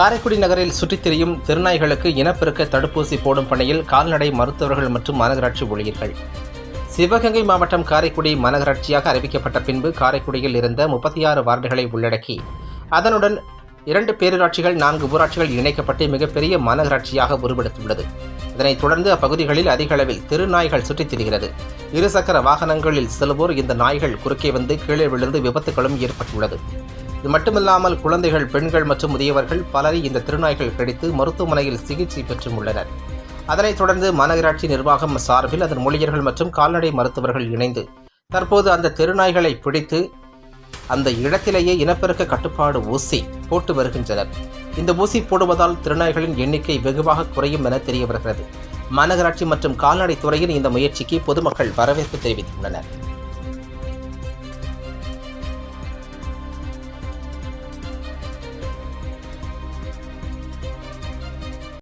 காரைக்குடி நகரில் சுற்றித் திரியும் திருநாய்களுக்கு இனப்பெருக்க தடுப்பூசி போடும் பணியில் கால்நடை மருத்துவர்கள் மற்றும் மாநகராட்சி ஊழியர்கள். சிவகங்கை மாவட்டம் காரைக்குடி மாநகராட்சியாக அறிவிக்கப்பட்ட பின்பு காரைக்குடியில் இருந்த முப்பத்தி ஆறு வார்டுகளை உள்ளடக்கி அதனுடன் இரண்டு பேரூராட்சிகள் நான்கு ஊராட்சிகள் இணைக்கப்பட்டு மிகப்பெரிய மாநகராட்சியாக உருவெடுத்துள்ளது. இதனைத் தொடர்ந்து அப்பகுதிகளில் அதிக அளவில் திருநாய்கள் சுற்றித் திரிகிறது. இருசக்கர வாகனங்களில் செல்வோர் இந்த நாய்கள் குறுக்கே வந்து கீழே விழுந்து விபத்துகளும் ஏற்பட்டுள்ளது. இது மட்டுமில்லாமல் குழந்தைகள் பெண்கள் மற்றும் முதியவர்கள் பலரை இந்த திருநாய்கள் கிடைத்து மருத்துவமனையில் சிகிச்சை பெற்றும் உள்ளனர். அதனைத் தொடர்ந்து மாநகராட்சி நிர்வாகம் சார்பில் அதன் ஊழியர்கள் மற்றும் கால்நடை மருத்துவர்கள் இணைந்து தற்போது அந்த தெருநாய்களை பிடித்து அந்த இடத்திலேயே இனப்பெருக்க கட்டுப்பாடு ஊசி போட்டு வருகின்றனர். இந்த ஊசி போடுவதால் திருநாய்களின் எண்ணிக்கை வெகுவாக குறையும் என தெரிய வருகிறது மாநகராட்சி மற்றும் கால்நடை துறையின் இந்த முயற்சிக்கு பொதுமக்கள் வரவேற்பு தெரிவித்துள்ளனர்.